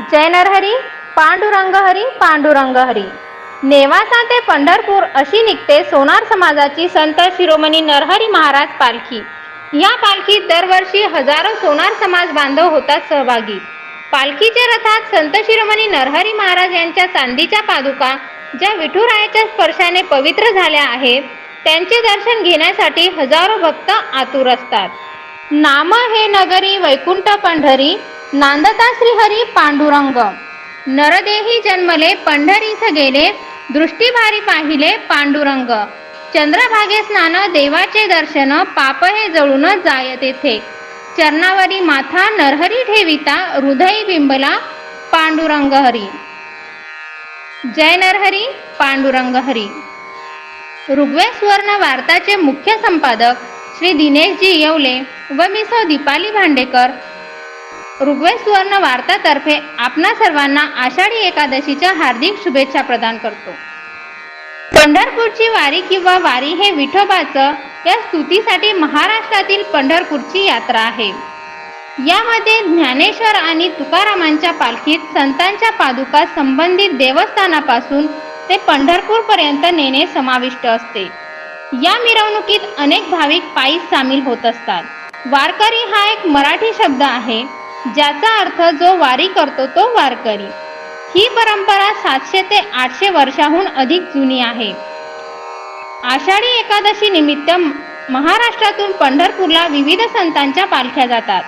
जय नरहरी पांडुरंग हरी पांडुरंग हरी नेवासा ते पंढरपूर अशी निघते सोनार समाजाची संत शिरोमणी नरहरी महाराज पालखी. या पालखीत दरवर्षी हजारो सोनार समाज बांधव होतात सहभागी. पालखीच्या रथात संत शिरोमणी नरहरी महाराज यांच्या चांदीच्या पादुका ज्या विठुरायाच्या स्पर्शाने पवित्र झाल्या आहेत त्यांचे दर्शन घेण्यासाठी हजारो भक्त आतुर असतात. नाम हे नगरी वैकुंठ पंढरी नांदता श्रीहरी पांडुरंग. नरदेही जन्मले पंढरीस गेले दृष्टीभारी पाहिले पांडुरंग. चंद्रभागे स्नान देवाचे दर्शन पाप हे जळून जाय तेथे चरणावरी माथा नरहरी ठेविता हृदय बिंबला पांडुरंग हरी. जय नरहरी पांडुरंग हरी. ऋग्वेद वार्ताचे मुख्य संपादक श्री दिनेशजी येवले व मी सौ दीपाली भांडेकर ऋग्वेद सुवर्ण वार्तातर्फे आपणा सर्वांना आषाढी एकादशीच्या हार्दिक शुभेच्छा प्रदान करतो. पंढरपूरची वारी किंवा वारी हे विठोबाचं या स्तुतीसाठी महाराष्ट्रातील पंढरपूरची यात्रा आहे. यामध्ये ज्ञानेश्वर आणि तुकारामांच्या पालखीत संतांच्या पादुका संबंधित देवस्थानापासून ते पंढरपूरपर्यंत नेणे समाविष्ट असते. या मिरवणुकीत अनेक भाविक पायी सामील होत असतात. वारकरी हा एक मराठी शब्द आहे. ज्याचा अर्थ जो वारी करतो तो वारकरी ही परंपरा सातशे ते आठशे वर्षाहून अधिक जुनी आहे. आषाढी एकादशी निमित्त महाराष्ट्रातून पंढरपूरला विविध संतांच्या पालख्या जातात.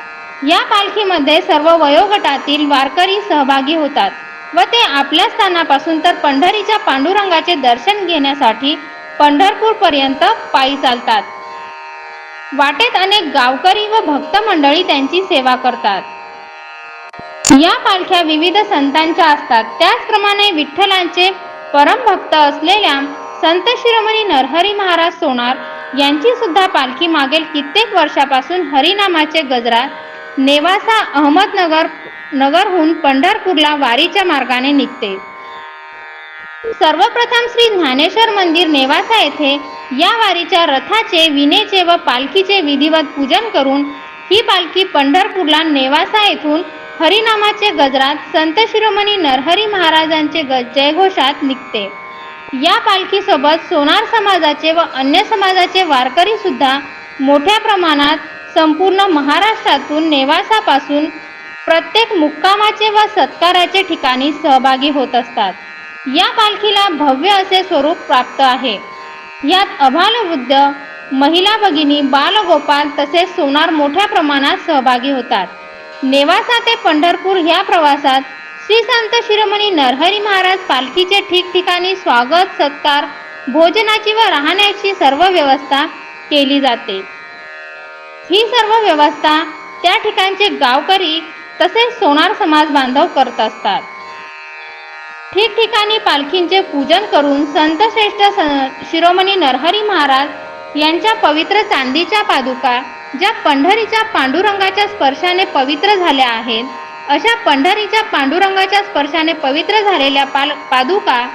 या पालखीमध्ये सर्व वयोगटातील वारकरी सहभागी होतात व ते आपल्या स्थानापासून तर पंढरीच्या पांडुरंगाचे दर्शन घेण्यासाठी पंढरपूर पर्यंत पायी चालतात. वाटेत अनेक गावकरी व भक्त मंडळी त्यांची सेवा करतात. या पालख्या विविध संतांच्या असतात. त्याचप्रमाणे विठ्ठलांचे परमभक्त असलेल्या संत शिरोमणी नरहरी महाराज सोनार यांची सुद्धा पालखी मागील कित्येक वर्षापासून हरिनामाचे गजरात. नेवासा अहमदनगर नगरहून पंढरपूरला वारीच्या मार्गाने निघते. सर्वप्रथम श्री ज्ञानेश्वर मंदिर नेवासा येथे या वारीच्या रथाचे विनेचे व पालखीचे विधिवत पूजन करून ही पालखी पंढरपूरला नेवासा येथून हरिनामाचे गजरात संत शिरोमणी नरहरी महाराजांचे ग जयघोषात निघते. या पालखीसोबत सोनार समाजाचे व अन्य समाजाचे वारकरी सुद्धा मोठ्या प्रमाणात संपूर्ण महाराष्ट्रातून नेवासापासून प्रत्येक मुक्कामाचे व सत्काराचे ठिकाणी सहभागी होत असतात. या पालखीला भव्य असे स्वरूप प्राप्त आहे. यात अभालवृद्ध महिला भगिनी बालगोपाल तसेच सोनार मोठ्या प्रमाणात सहभागी होतात. नेवासा ते पंढरपूर ह्या प्रवासात श्री संत शिरोमणी नरहरी महाराज पालखीचे ठिकठिकाणी स्वागत सत्कार भोजनाची व राहण्याची सर्व व्यवस्था केली जाते. ही सर्व व्यवस्था त्या ठिकाणचे गावकरी तसेच सोनार समाज बांधव करत असतात. ठिकठिकाणी पालखींचे पूजन करून संत श्रेष्ठ शिरोमणी नरहरी महाराज यांच्या पवित्र चांदीच्या पादुका ज्या पंढरीच्या पांडुरंगाच्या स्पर्शाने पवित्र झाल्या आहेत अशा पंढरीच्या पांडुरंगाच्या स्पर्शाने पवित्र झालेल्या पाल पादुका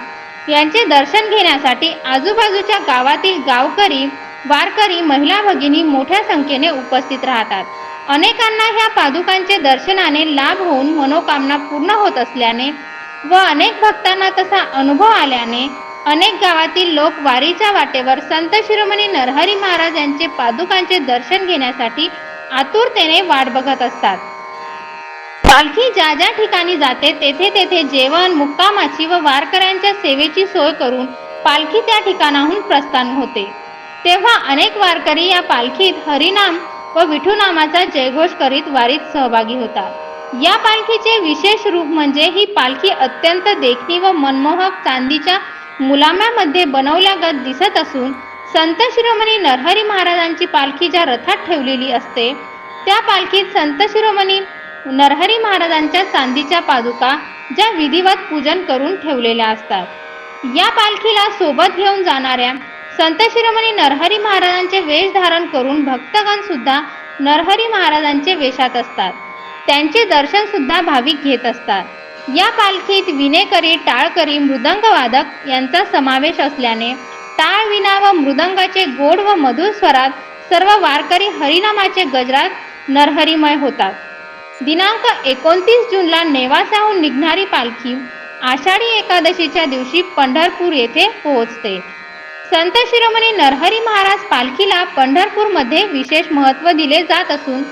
यांचे दर्शन घेण्यासाठी आजूबाजूच्या गावातील गावकरी वारकरी महिला भगिनी मोठ्या संख्येने उपस्थित राहतात. अनेकांना ह्या पादुकांचे दर्शनाने लाभ होऊन मनोकामना पूर्ण होत असल्याने व अनेक भक्तांना तसा अनुभव आल्याने अनेक गावातील लोक वारीच्या वाटेवर संत शिरोमणी नरहरी महाराज यांचे पादुकांचे दर्शन घेण्यासाठी आतुरतेने वाट बघत असतात. पालखी ज्या ज्या ठिकाणी जाते तेथे तेथे जेवण मुक्कामाची व वारकऱ्यांच्या सेवेची सोय करून पालखी त्या ठिकाणाहून प्रस्थान होते. तेव्हा अनेक वारकरी या पालखीत हरिनाम व विठूनामाचा जयघोष करीत वारीत सहभागी होतात. या पालखीचे विशेष रूप म्हणजे ही पालखी अत्यंत देखणी व मनमोहक चांदीच्या मुलाम्यामध्ये बनवल्यागत दिसत असून संत शिरोमणी नरहरी महाराजांची पालखी ज्या रथात ठेवलेली असते त्या पालखीत संत शिरोमणी नरहरी महाराजांच्या चांदीच्या पादुका ज्या विधिवत पूजन करून ठेवलेल्या असतात. या पालखीला सोबत घेऊन जाणाऱ्या संत शिरोमणी नरहरी महाराजांचे वेश धारण करून भक्तगण सुद्धा नरहरी महाराजांचे वेशात असतात. त्यांचे दर्शन सुद्धा भाविक घेत असतात. या पालखीत विनेकरी टाळकरी मृदंगवादक यांचा समावेश असल्याने टाळ विना व मृदंगाचे गोड व मधुर स्वरात सर्व वारकरी हरिनामाचे गजरात नरहरिमय होतात. दिनांक एकोणतीस जूनला नेवासाहून निघणारी पालखी आषाढी एकादशीच्या दिवशी पंढरपूर येथे पोहोचते. संत शिरोमणी नरहरी महाराज पालखीला पंढरपूरमध्ये विशेष महत्त्व दिले जात असून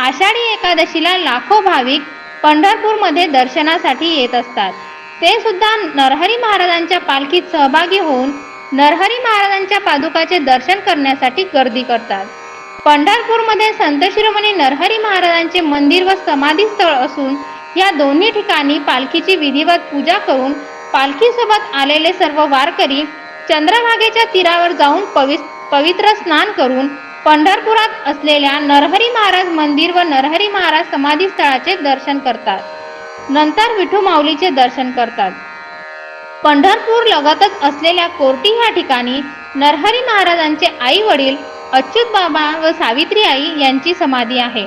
आषाढी एकादशीला लाखो भाविक पंढरपूरमध्ये दर्शनासाठी येत असतात. ते सुद्धा नरहरी महाराजांच्या पालखीत सहभागी होऊन नरहरी महाराजांच्या पादुकाचे दर्शन करण्यासाठी गर्दी करतात. पंढरपूरमध्ये संत शिरोमणी नरहरी महाराजांचे मंदिर व समाधी स्थळ असून या दोन्ही ठिकाणी पालखीची विधिवत पूजा करून पालखीसोबत आलेले सर्व वारकरी चंद्रभागेच्या तीरावर जाऊन पवि पवित्र स्नान करून पंढरपुरात असलेल्या नरहरी महाराज मंदिर व नरहरी महाराज समाधी स्थळाचे दर्शन करतात. नंतर विठू माऊलीचे दर्शन करतात. पंढरपूर लगतच असलेल्या कोर्टी ह्या ठिकाणी नरहरी महाराजांचे आई वडील अच्युत बाबा व सावित्री आई यांची समाधी आहे.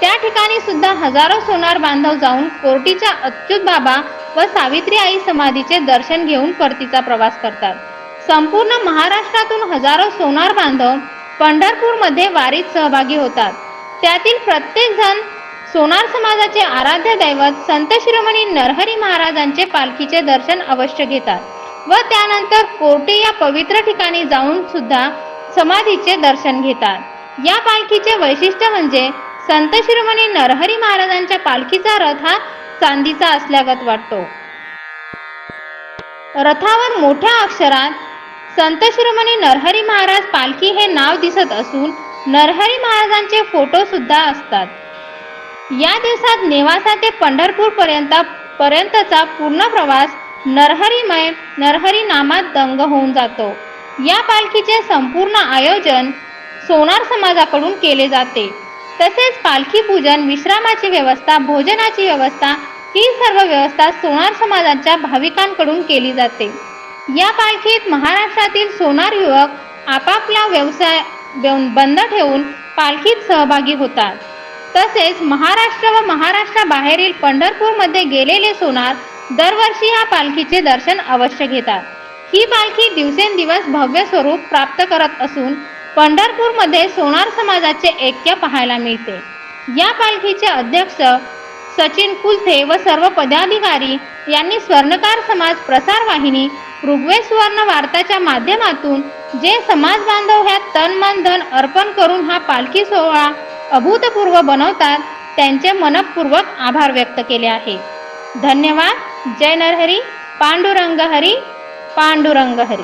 त्या ठिकाणी सुद्धा हजारो सोनार बांधव जाऊन कोर्टीच्या अच्युत बाबा व सावित्री आई समाधीचे दर्शन घेऊन परतीचा प्रवास करतात. संपूर्ण महाराष्ट्रातून हजारो सोनार बांधव पंढरपूरमध्ये वारीत सहभागी होतात. त्यातील प्रत्येक जण सोनार समाजाचे आराध्य दैवत संत शिरोमणी नरहरी महाराजांचे पालखीचे दर्शन अवश्य घेतात व त्यानंतर कोर्टे या पवित्र ठिकाणी जाऊन सुद्धा समाधीचे दर्शन घेतात. या पालखीचे वैशिष्ट्य म्हणजे संत शिरोमणी नरहरी महाराजांच्या पालखीचा रथ हा चांदीचा असल्यागत वाटतो. रथावर मोठ्या अक्षरात संत शिरोमणी नरहरी महाराज पालखी हे नाव दिसत असून नरहरी महाराजांचे फोटो सुद्धा असतात. या दिवसात नेवासा ते पंढरपूर पर्यंत पर्यंतचा पूर्ण प्रवास नरहरीमय नरहरी नामात दंग होऊन जातो. या पालखीचे संपूर्ण आयोजन सोनार समाजाकडून केले जाते. तसेच पालखी पूजन विश्रामाची व्यवस्था भोजनाची व्यवस्था ही सर्व व्यवस्था सोनार समाजाच्या भाविकांकडून केली जाते. या पालखीत महाराष्ट्रातील सोनार युवक आपापला व्यवसाय बंद ठेवून पालखीत सहभागी होतात. तसेच महाराष्ट्र व महाराष्ट्राबाहेरील पंढरपूरमध्ये गेलेले सोनार दरवर्षी या पालखीचे दर्शन अवश्य घेतात. ही पालखी दिवसेंदिवस भव्य स्वरूप प्राप्त करत असून पंढरपूरमध्ये सोनार समाजाचे ऐक्य पाहायला मिळते. या पालखीचे अध्यक्ष सचिन कुलथे व सर्व पदाधिकारी यांनी स्वर्णकार समाज प्रसार वाहिनी ऋग्वेद सुवर्ण वार्ताच्या माध्यमातून जे समाज बांधव ह्या तन मन धन अर्पण करून हा पालखी सोहळा अभूतपूर्व बनवतात त्यांचे मनपूर्वक आभार व्यक्त केले आहे. धन्यवाद. जय नरहरी. पांडुरंग हरी. पांडुरंग हरी.